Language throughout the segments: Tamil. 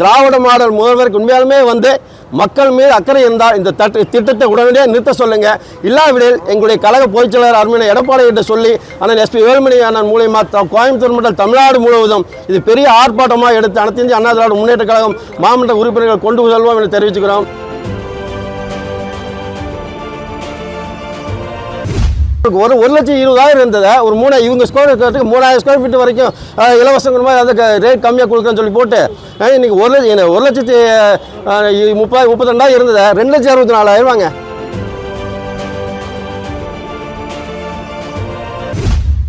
திராவிட மாடல் முதல்வருக்கு உண்மையாலுமே வந்து மக்கள் மீது அக்கறை இருந்தால் இந்த தட்டு திட்டத்தை உடனடியாக நிறுத்த சொல்லுங்க. இல்லாவிடில் எங்களுடைய கழக பொதுச்செயலாளர் அருமையான எடப்பாடி என்று சொல்லி அண்ணன் எஸ்பி வேலுமணி அண்ணன் மூலியமா கோயம்புத்தூர் மண்டல் தமிழ்நாடு முழுவதும் இது பெரிய ஆர்ப்பாட்டமாக எடுத்து அனைத்து இந்திய அண்ணா திராவிட முன்னேற்ற கழகம் மாமன்ற உறுப்பினர்கள் கொண்டு செல்வோம் என்று தெரிவிச்சுக்கிறோம். ஒரு ஒரு லட்சம் இருபதாயிரம் இருந்ததை ஒரு மூணு இவங்க ஸ்கொயர் ஃபீட்டுக்கு மூணாயிரம் ஸ்கொயர் ஃபீட் வரைக்கும் அஹ், இலவசங்கிற மாதிரி அதுக்கு ரேட் கம்மியாக கொடுக்குறேன்னு சொல்லி போட்டு இன்னைக்கு ஒரு லட்சம் என்ன, ஒரு லட்சத்தி முப்பது முப்பத்தி ரெண்டாயிரம் இருந்ததை ரெண்டு லட்சம் அறுபத்தி நாலாயிரம் வாங்க.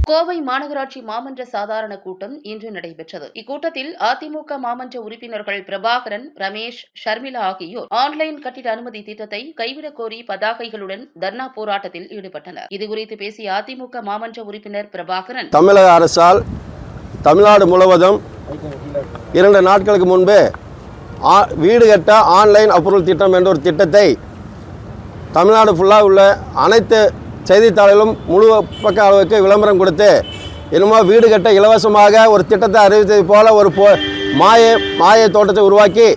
கோவை மாநகராட்சி மாமன்ற சாதாரண கூட்டம் இன்று நடைபெற்றது. இக்கூட்டத்தில் அதிமுக மாமன்ற உறுப்பினர்கள் பிரபாகரன் ரமேஷ் ஷர்மிளா ஆகியோர் ஆன்லைன் கட்டிட அனுமதி திட்டத்தை கைவிடக் கோரி பதாகைகளுடன் தர்ணா போராட்டத்தில் ஈடுபட்டனர். இதுகுறித்து பேசிய அதிமுக மாமன்ற உறுப்பினர் பிரபாகரன் தமிழக அரசால் தமிழ்நாடு முழுவதும் இரண்டு நாட்களுக்கு முன்பு ஆ- வீடு கட்ட ஆன்லைன் அப்ரூவல் திட்டம் என்ற ஒரு திட்டத்தை தமிழ்நாடு ஃபுல்லாக உள்ள அனைத்து செய்தித்தாளிலும் முழு பக்க அளவுக்கு விளம்பரம் கொடுத்து என்னமோ வீடு கட்ட இலவசமாக ஒரு திட்டத்தை அறிவித்தது போல ஒரு போ மாய மாய தோட்டத்தை உருவாக்கி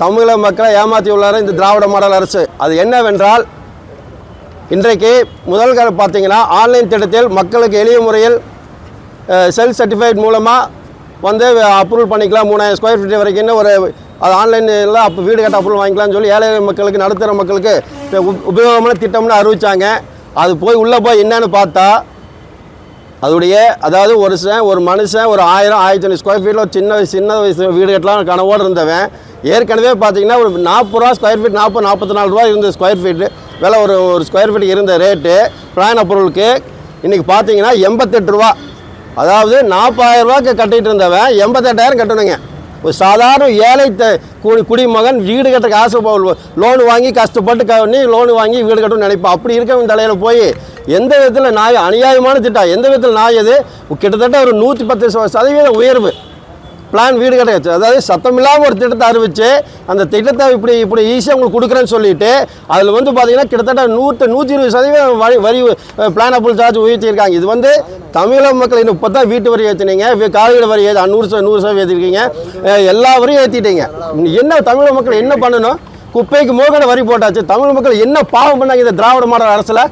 தமிழக மக்களை ஏமாற்றியுள்ளார் இந்த திராவிட மாடல் அரசு. அது என்னவென்றால் இன்றைக்கு முதல் கால பார்த்தீங்கன்னா ஆன்லைன் திட்டத்தில் மக்களுக்கு எளிய முறையில் செல்ஃப் சர்டிஃபைட் மூலமாக வந்து அப்ரூவல் பண்ணிக்கலாம். மூணாயிரம் ஸ்கொயர் ஃபீட் வரைக்கும் ஒரு அது ஆன்லைனில் அப்போ வீடு கட்ட அப்ரூவல் வாங்கிக்கலாம்னு சொல்லி ஏழை மக்களுக்கு நடுத்தர மக்களுக்கு உபயோகமான திட்டம்னு அறிவித்தாங்க அது போய் உள்ளே போய் என்னன்னு பார்த்தா அதோடைய அதாவது ஒரு ஒரு மனுஷன் ஒரு ஆயிரம் ஆயிரத்தி ஐநூறு ஸ்கொயர் ஃபீட்டில் சின்ன வயசு சின்ன வயசு வீடு கட்டலாம் கனவோடு இருந்தவன் ஏற்கனவே பார்த்தீங்கன்னா ஒரு நாற்பது ரூபா ஸ்கொயர் ஃபீட் நாற்பது நாற்பத்தி நாலு ரூபா இருந்த ஸ்கொயர் ஃபீட்டு விலை ஒரு ஒரு ஸ்கொயர் ஃபீட் இருந்த ரேட்டு பிளான் பொருளுக்கு இன்றைக்கி பார்த்தீங்கன்னா எண்பத்தெட்டு ரூபா. அதாவது நாற்பதாயிரம் ரூபாய்க்கு கட்டிகிட்டு இருந்தவன் எண்பத்தெட்டாயிரம் கட்டணுங்க. ஒரு சாதாரண ஏழை த- குடி குடிமகன் வீடு கட்டுறக்கு ஆசை லோன் வாங்கி கஷ்டப்பட்டு கண்ணி லோன் வாங்கி வீடு கட்டணும்னு நினைப்பான் அப்படி இருக்கவன் தலையில் போய் எந்த விதத்தில் நாய் அநியாயமான திட்டம் எந்த விதத்தில் நாய் அது? கிட்டத்தட்ட ஒரு நூற்றி பத்து சதவீத உயர்வு. பிளான் வீடு கிடையாது அதாவது சத்தம் இல்லாமல் ஒரு திட்டத்தை அறிவித்து அந்த திட்டத்தை இப்படி இப்படி ஈஸியாக உங்களுக்கு கொடுக்குறேன்னு சொல்லிட்டு அதில் வந்து பார்த்தீங்கன்னா கிட்டத்தட்ட நூற்று நூற்றி இருபது சதவீதம் வரி வரி பிளான் அப்புள் சார்ஜ் உயர்த்தியிருக்காங்க. இது வந்து தமிழக மக்கள் இன்னும் இப்போ தான் வீட்டு வரி ஏற்றினீங்க காலையில் வரி ஏற்றி நூறு ச- நூறு சதவீதம் ஏற்றிருக்கீங்க எல்லா வரியும் ஏற்றிட்டீங்க என்ன தமிழக மக்கள் என்ன பண்ணணும்? குப்பைக்கு மோகன வரி போட்டாச்சு. தமிழ் மக்கள் என்ன பாவம் பண்ணாங்க இந்த திராவிட மாடல் அரசில்?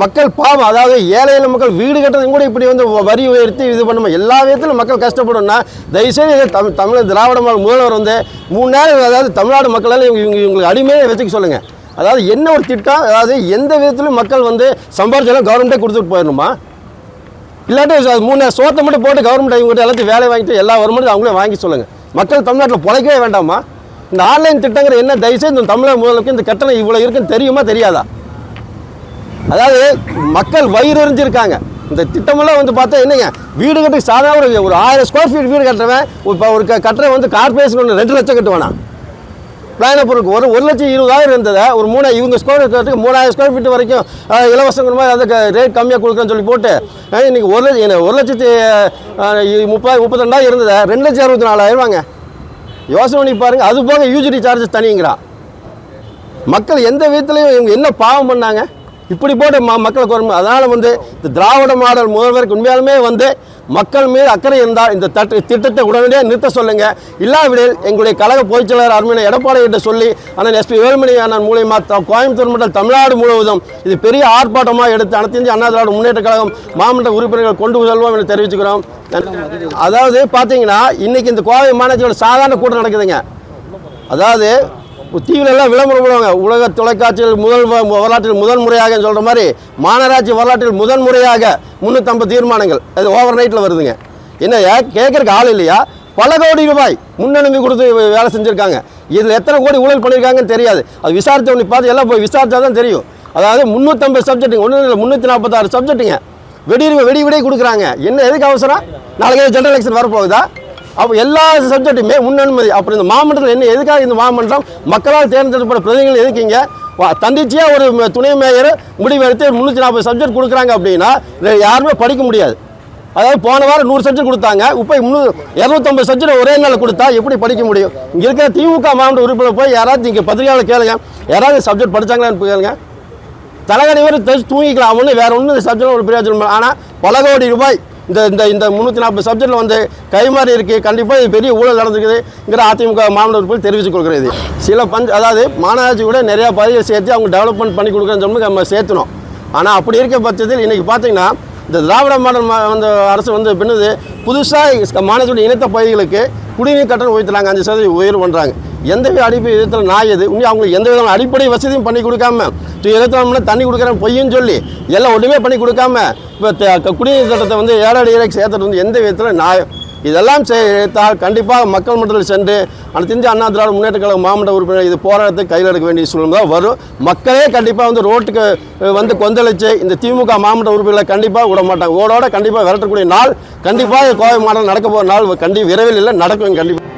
மக்கள் பாவம் அதாவது ஏழையில மக்கள் வீடு கட்டுறது கூட இப்படி வந்து வரி உயர்த்தி இது பண்ணுமா. எல்லா விதத்திலும் மக்கள் கஷ்டப்படும்னா தயவுசெய்து இதை தமிழ் தமிழ் திராவிட முதல்வர் வந்து மூணு நேரம் அதாவது தமிழ்நாடு மக்களால் இவங்க இவங்களுக்கு அடிமையை வச்சுக்க சொல்லுங்கள் அதாவது என்ன ஒரு திட்டம் அதாவது எந்த விதத்திலும் மக்கள் வந்து சம்பாரிச்சாலும் கவர்மெண்ட்டே கொடுத்துட்டு போயிடணுமா? இல்லாட்டி மூணு சோத்தை மட்டும் போட்டு கவர்மெண்ட் இவங்ககிட்ட எல்லாத்தையும் வேலை வாங்கிட்டு எல்லா வருமானத்தையும் அவங்களே வாங்கி சொல்லுங்கள் மக்கள் தமிழ்நாட்டில் பிழைக்கவே வேண்டாமா? இந்த ஆன்லைன் திட்டங்கிற என்ன தயவுசெய்து இந்த தமிழக முதலுக்கு இந்த கட்டணம் இவ்வளோ இருக்குன்னு தெரியுமா தெரியாதா? அதாவது மக்கள் வயிறு எறிஞ்சிருக்காங்க இந்த திட்டமெல்லாம் வந்து பார்த்தா என்னங்க? வீடு கட்டி சாதாரண ஒரு ஒரு ஆயிரம் ஸ்கொயர் ஃபீட் வீடு கட்டுறவன் இப்போ ஒரு க- வந்து கார்பரேஷன் ஒன்று ரெண்டு லட்சம் கட்டுவானா? பிளான பொருளுக்கு ஒரு ஒரு லட்சம் இருபதாயிரம் இருந்ததை ஒரு மூணு இவங்க ஸ்கொயர் ஃபீட்டுக்கு மூணாயிரம் ஸ்கொயர் ஃபீட் வரைக்கும் இலவசங்கிற மாதிரி அதுக்கு ரேட் கம்மியாக கொடுக்குறேன்னு சொல்லி போட்டு இன்றைக்கி இன்னைக்கு ஒரு லட்சம் என்ன, ஒரு லட்சத்தி முப்பது முப்பத்திரெண்டாயிரம் இருந்ததை ரெண்டு லட்சம் அறுபத்தி நாலாயிரம் வாங்க. யோசனை பண்ணி பாருங்க. அது போக யூஜிடி சார்ஜஸ் தனிங்கிறா. மக்கள் எந்த விதத்துலையும் இவங்க என்ன பாவம் பண்ணாங்க? இப்படி போட்டு ம மக்களுக்கு வரும். அதனால் வந்து இந்த திராவிட மாடல் முதல்வருக்கு உண்மையாலுமே வந்து மக்கள் மீது அக்கறை இருந்தால் இந்த தட்டு திட்டத்தை உடனடியாக நிறுத்த சொல்லுங்கள் இல்லாவிடில் எங்களுடைய கழக பொதுச்செயலாளர் அருமையான எடப்பாடி என்று சொல்லி அண்ணன் எஸ்பி வேலுமணி அண்ணன் மூலியமா கோயம்புத்தூர் மண்டல் தமிழ்நாடு முழுவதும் இது பெரிய ஆர்ப்பாட்டமாக எடுத்து அனைத்து இந்திய அண்ணா திராவிட முன்னேற்ற கழகம் மாமன்ற உறுப்பினர்கள் கொண்டு செல்வோம் என்று தெரிவிச்சுக்கிறோம். அதாவது பார்த்தீங்கன்னா இன்றைக்கி இந்த கோவை மாநிலத்தோட சாதாரண கூட்டம் நடக்குதுங்க. அதாவது டிவில எல்லாம் விளம்பரம் பண்ணுவாங்க உலக தொலைக்காட்சியில் முதல் வரலாற்றில் முதல் முறையாக சொல்கிற மாதிரி மாநகராட்சி வரலாற்றில் முதல் முறையாக முந்நூற்றம்பது தீர்மானங்கள். அது ஓவர் நைட்டில் வருதுங்க. என்ன கேட்குறக்கு ஆள் இல்லையா? பல கோடி ரூபாய் முன்னனுமதி கொடுத்து வேலை செஞ்சுருக்காங்க. இதில் எத்தனை கோடி ஊழல் பண்ணியிருக்காங்கன்னு தெரியாது. அது விசாரித்த உடனே பார்த்து எல்லாம் போய் விசாரித்தா தான் தெரியும். அதாவது முந்நூற்றம்பது சப்ஜெக்ட்டுங்க ஒன்றும் இல்லை முந்நூற்றி நாற்பத்தாறு சப்ஜெக்ட்டுங்க வெடி வெடி விடையே கொடுக்குறாங்க. என்ன எதுக்கு அவசரம்? நாளைக்கு ஜென்ரல் எலெக்ஷன் வரப்போகுதா? அப்போ எல்லா சப்ஜெக்ட்டுமே முன்னனுமதி அப்புறம் இந்த மாமன்றத்தில் என்ன எதுக்காக இந்த மாமன்றம்? மக்களால் தேர்ந்தெடுக்கப்பட்ட பிரதிகள் எதுக்குங்க? தண்டிச்சியாக ஒரு துணை மேயர் முடிவெடுத்து முந்நூற்றி நாற்பது சப்ஜெக்ட் கொடுக்குறாங்க அப்படின்னா யாருமே படிக்க முடியாது. அதாவது போன வாரம் நூறு சப்ஜெக்ட் கொடுத்தாங்க இப்போ முந்நூறு இரநூத்தம்பது சப்ஜெக்ட் ஒரே நாள் கொடுத்தா எப்படி படிக்க முடியும்? இங்கே இருக்கிற திமுக மாவட்ட உறுப்பினர் போய் யாராவது இங்கே பத்திரிகையாளர் கேளுங்க. யாராவது சப்ஜெக்ட் படிச்சாங்களான்னு கேளுங்க. தலைவர் தூங்கிக்கலாம். ஒன்று வேற ஒன்றும் இந்த சப்ஜெக்ட் ஒரு பிரயோஜனம் ஆனால் பல கோடி ரூபாய் இந்த இந்த இந்த முந்நூற்றி நாற்பது சப்ஜெக்டில் வந்து கைமாறி இருக்குது கண்டிப்பாக இது பெரிய ஊழல் நடந்துக்குதுங்கிற அதிமுக மாநில உறுப்பினர் தெரிவித்துக் கொள்கிறது. சில பஞ்ச் அதாவது மாநகராட்சி கூட நிறையா பதவிகள் சேர்த்து அவங்க டெவலப்மெண்ட் பண்ணி கொடுக்குறேன்னு சொல்லி நம்ம சேர்த்தணும் ஆனால் அப்படி இருக்க பட்சத்தில் இன்றைக்கி பார்த்தீங்கன்னா இந்த திராவிட மாடல் அந்த வந்து அரசு வந்து பின்னது. புதுசாக மாநிலத்துடைய இணைத்த பகுதிகளுக்கு குடிநீர் கட்டணம் உயர்த்துறாங்க. அஞ்சு சதவீதம் உயர்வு பண்ணுறாங்க எந்த வித அடிப்படை விதத்தில் நான் எது? உண்மையாக அவங்களுக்கு எந்த விதமான அடிப்படை வசதியும் பண்ணி கொடுக்காம இருபத்தி தண்ணி கொடுக்குறேன் பொய்யும் சொல்லி எல்லாம் ஒன்றுமே பண்ணி கொடுக்காம இப்போ குடிநீர் திட்டத்தை வந்து ஏழாடி ஏழை சேர்த்துட்டு வந்து எந்த விதத்தில் நான் இதெல்லாம் செய்தால் கண்டிப்பாக மக்கள் மன்றத்தில் சென்று அனைத்து இந்திய அண்ணா திராவிட முன்னேற்ற கழக மாவட்ட உறுப்பினர் இது போராட்டத்தை கையில் எடுக்க வேண்டிய சூழ்நிலை தான் வரும். மக்களே கண்டிப்பாக வந்து ரோட்டுக்கு வந்து கொந்தளிச்சு இந்த திமுக மாவட்ட உறுப்பினர்களை கண்டிப்பாக விட மாட்டாங்க. ஓடோட கண்டிப்பாக விரட்டக்கூடிய நாள் கண்டிப்பாக கோவை மாடல் நடக்க போகிற நாள் கண்டி விரைவில் இல்லை நடக்கும் கண்டிப்பாக